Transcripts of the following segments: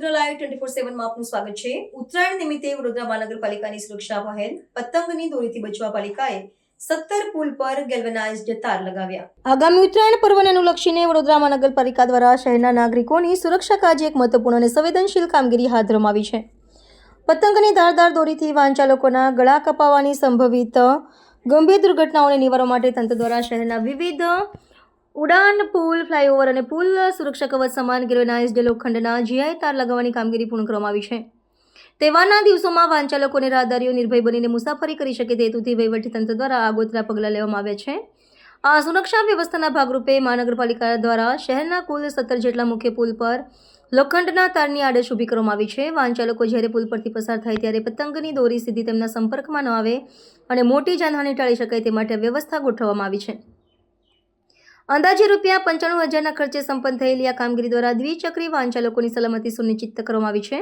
Vadodara twenty four સેવનમાં આપનું સ્વાગત છે. ઉત્તરાયણ નિમિત્તે વડોદરા મહાનગરપાલિકાની સુરક્ષા પહેલ પતંગની દોરીથી બચવા પાલિકાએ સત્તર પુલ પર ગેલ્વેનાઇઝડ તાર લગાવ્યા. આગામી ઉત્તરાયણ પર્વને અનુલક્ષીને વડોદરા મહાનગરપાલિકા દ્વારા શહેરના નાગરિકોની સુરક્ષા કાજે એક મહત્વપૂર્ણ અને સંવેદનશીલ કામગીરી હાથ ધરવામાં છે. પતંગની ધારદાર દોરીથી વાહનચાલકોના ગળા કપાવવાની સંભવિત ગંભીર દુર્ઘટનાઓને નિવારવા માટે તંત્ર દ્વારા શહેરના વિવિધ ઉડાન, પુલ, ફ્લાયઓવર અને પુલ સુરક્ષા કવચ સમાન ગેલ્વેનાઇઝડ લોખંડના જીઆઈ તાર લગાવવાની કામગીરી પૂર્ણ કરવામાં આવી છે. તહેવારના દિવસોમાં અને રાહદારીઓ નિર્ભય બનીને મુસાફરી કરી શકે તે હેતુથી વહીવટીતંત્ર દ્વારા આગોતરા પગલાં લેવામાં આવ્યા છે. આ સુરક્ષા વ્યવસ્થાના ભાગરૂપે મહાનગરપાલિકા દ્વારા શહેરના કુલ સત્તર જેટલા મુખ્ય પુલ પર લોખંડના તારની આડશ ઊભી કરવામાં આવી છે. વાહનચાલકો જ્યારે પુલ પરથી પસાર થાય ત્યારે પતંગની દોરી સીધી તેમના સંપર્કમાં ન આવે અને મોટી જાનહાનિ ટાળી શકાય તે માટે વ્યવસ્થા ગોઠવવામાં આવી છે. અંદાજે રૂપિયા પંચાણું હજારના ખર્ચે સંપન્ન થયેલી આ કામગીરી દ્વારા દ્વિચક્રી વાહન ચાલકોની સલામતી સુનિશ્ચિત કરવામાં આવી છે.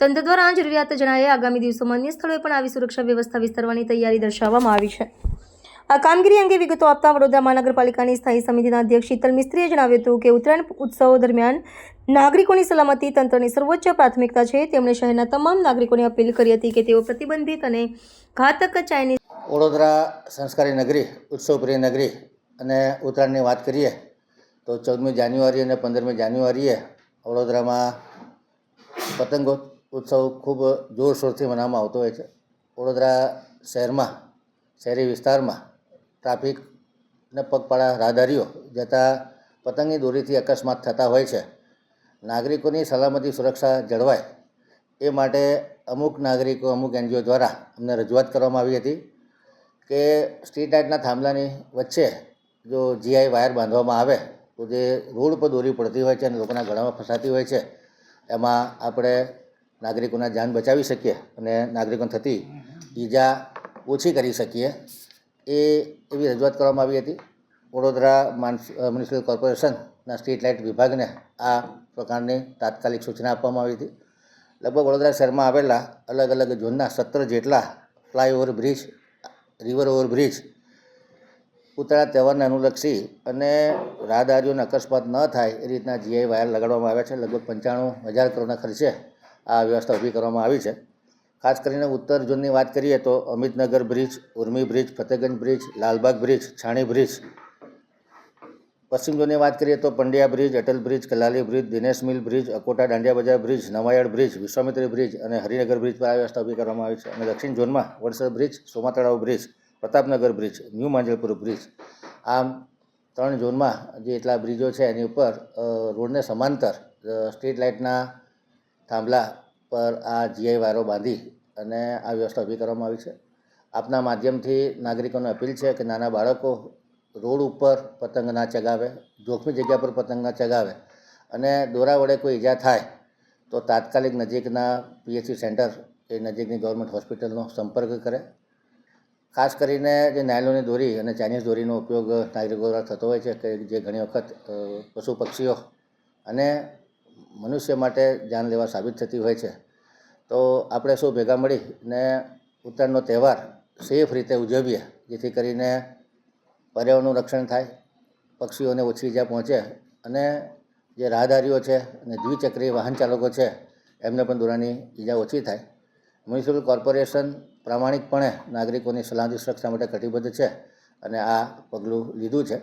તંત્ર દ્વારા જરૂરિયાત જણાયે આગામી દિવસોમાં અન્ય સ્થળોએ પણ આવી સુરક્ષા વ્યવસ્થા વિસ્તારવાની તૈયારી દર્શાવવામાં આવી છે. આ કામગીરી અંગે વિગતો આપતા વડોદરા મહાનગરપાલિકાની સ્થાયી સમિતિના અધ્યક્ષ શીતલ મિસ્ત્રીએ જણાવ્યું હતું કે ઉત્તરાયણ ઉત્સવો દરમિયાન નાગરિકોની સલામતી તંત્રની સર્વોચ્ચ પ્રાથમિકતા છે. તેમણે શહેરના તમામ નાગરિકોને અપીલ કરી હતી કે તેઓ પ્રતિબંધિત અને ઘાતક ચાઇનીઝ વડોદરા સંસ્કારી નગરી, ઉત્સવપ્રિય નગરી અને ઉત્તરાયણની વાત કરીએ, તો ચૌદમી જાન્યુઆરી અને પંદરમી જાન્યુઆરીએ વડોદરામાં પતંગો ઉત્સવ ખૂબ જોરશોરથી મનાવવામાં આવતો હોય છે. વડોદરા શહેરમાં, શહેરી વિસ્તારમાં ટ્રાફિક ને પગપાળા રાહદારીઓ જતાં પતંગની દોરીથી અકસ્માત થતા હોય છે. નાગરિકોની સલામતી સુરક્ષા જળવાય એ માટે અમુક નાગરિકો, અમુક એનજીઓ દ્વારા અમને રજૂઆત કરવામાં આવી હતી કે સ્ટ્રીટ લાઇટના થાંભલાની વચ્ચે જો જીઆઈ વાયર બાંધવામાં આવે, તો જે રોડ પર દોરી પડતી હોય છે અને લોકોના ગળામાં ફસાતી હોય છે, એમાં આપણે નાગરિકોના જાન બચાવી શકીએ અને નાગરિકોને થતી ઈજા ઓછી કરી શકીએ. એ એવી રજૂઆત કરવામાં આવી હતી. વડોદરા મ્યુનિસિપલ કોર્પોરેશનના સ્ટ્રીટ લાઇટ વિભાગને આ પ્રકારની તાત્કાલિક સૂચના આપવામાં આવી હતી. લગભગ વડોદરા શહેરમાં આવેલા અલગ અલગ ઝોનના સત્તર જેટલા flyover bridge, river overbridge Uttarayan તહેવારને અનુલક્ષી અને રાહદારીઓને અકસ્માત ન થાય એ રીતના જીઆઈ વાયર લગાડવામાં આવ્યા છે. લગભગ પંચાણું હજાર કરોડના ખર્ચે આ વ્યવસ્થા ઊભી કરવામાં આવી છે. ખાસ કરીને ઉત્તર ઝોનની વાત કરીએ તો Amitnagar bridge, Urmi bridge, Fatehganj bridge, Lalbagh bridge, Chhani bridge. પશ્ચિમ ઝોનની વાત કરીએ તો Pandya bridge, Atal bridge, Kalali bridge, Dinesh mill bridge, Akota Dandiya Bazaar bridge, Navayard bridge, Vishwamitri bridge અને હરિનગર બ્રિજ પર આ વ્યવસ્થા ઊભી કરવામાં આવી છે. અને દક્ષિણ ઝોનમાં Vadsar bridge Soma bridge. Pratapnagar bridge, new Manjalpur bridge. આમ ત્રણ ઝોનમાં જે એટલા બ્રિજો છે એની ઉપર રોડને સમાંતર સ્ટ્રીટ લાઇટના થાંભલા પર આ જીઆઈ વાયરો બાંધી અને આ વ્યવસ્થા ઊભી કરવામાં આવી છે. આપના માધ્યમથી નાગરિકોને અપીલ છે કે નાના બાળકો રોડ ઉપર પતંગ ના ચગાવે, જોખમી જગ્યા પર પતંગ ના ચગાવે અને દોરા વડે કોઈ ઈજા થાય તો તાત્કાલિક નજીકના પીએચસી સેન્ટર કે નજીકની ગવર્મેન્ટ હોસ્પિટલનો સંપર્ક કરે. ખાસ કરીને જે નાયલોની દોરી અને ચાઇનીઝ દોરીનો ઉપયોગ નાગરિકો દ્વારા થતો હોય છે કે જે ઘણી વખત પશુ પક્ષીઓ અને મનુષ્ય માટે જાનલેવા સાબિત થતી હોય છે. તો આપણે સૌ ભેગા મળીને ઉત્તરાયણનો તહેવાર સેફ રીતે ઉજવીએ, જેથી કરીને પર્યાવરણનું રક્ષણ થાય, પક્ષીઓને ઓછી ઈજા પહોંચે અને જે રાહદારીઓ છે અને દ્વિચક્રીય વાહન ચાલકો છે, એમને પણ દોરાની ઈજા ઓછી થાય. મ્યુનિસિપલ કોર્પોરેશન પ્રામાણિકપણે નાગરિકોની સલામતી સુરક્ષા માટે કટિબદ્ધ છે અને આ પગલું લીધું છે.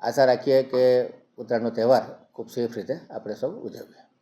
આશા રાખીએ કે ઉત્તરાયણનો તહેવાર ખૂબ સેફ રીતે આપણે સૌ ઉજવીએ.